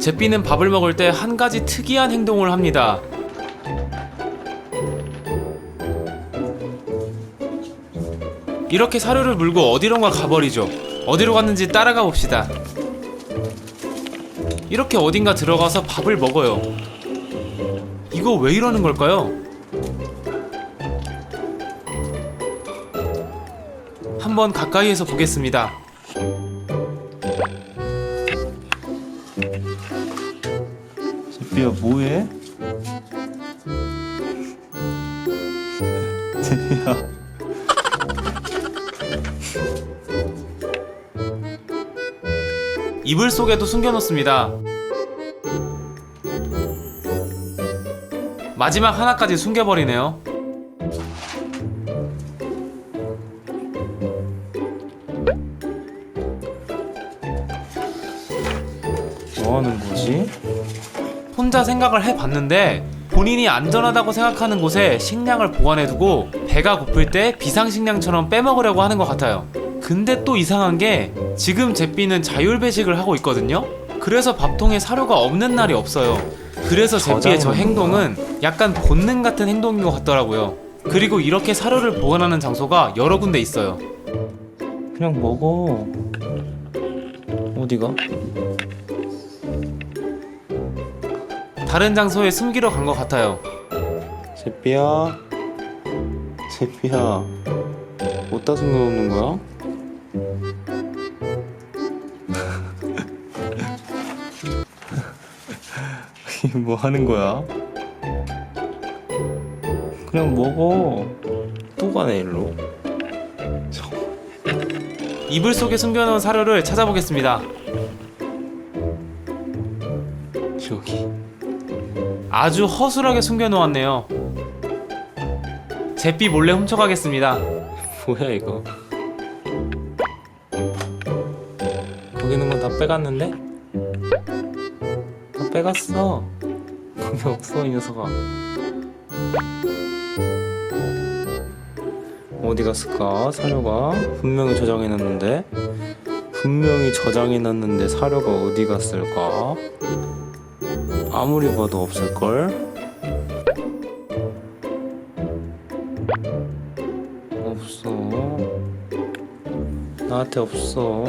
제삐는 밥을 먹을 때 한 가지 특이한 행동을 합니다. 이렇게 사료를 물고 어디론가 가버리죠. 어디로 갔는지 따라가 봅시다. 이렇게 어딘가 들어가서 밥을 먹어요. 이거 왜 이러는 걸까요? 한번 가까이에서 보겠습니다. 제비야 뭐해? 제비야 이불 속에도 숨겨놓습니다. 마지막 하나까지 숨겨버리네요. 뭐 하는 거지? 혼자 생각을 해봤는데 본인이 안전하다고 생각하는 곳에 식량을 보관해두고 배가 고플 때 비상식량처럼 빼먹으려고 하는 것 같아요. 근데 또 이상한 게 지금 제삐는 자율배식을 하고 있거든요. 그래서 밥통에 사료가 없는 날이 없어요. 그래서 제삐의 저 행동은 약간 본능 같은 행동인 것 같더라고요. 그리고 이렇게 사료를 보관하는 장소가 여러 군데 있어요. 그냥 먹어 어디가? 다른 장소에 숨기러 간 것 같아요. 제비야 제비야 어디다 숨겨놓는 거야? 이게 뭐 하는 거야? 그냥 먹어 또 가네 일로 이불 속에 숨겨놓은 사료를 찾아보겠습니다. 저기 아주 허술하게 숨겨놓았네요. 제삐 몰래 훔쳐가겠습니다. 뭐야 이거? 거기 있는 건 다 빼갔는데? 다 빼갔어. 거기 없어 이 녀석아. 어디 갔을까? 사료가? 분명히 저장해놨는데? 분명히 저장해놨는데 사료가 어디 갔을까 아무리 봐도 없을걸 없어 나한테 없어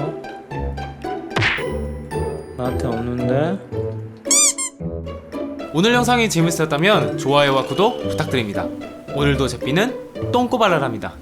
나한테 없는데 오늘 영상이 재밌었다면 좋아요와 구독 부탁드립니다. 오늘도 제삐는 똥꼬발랄합니다.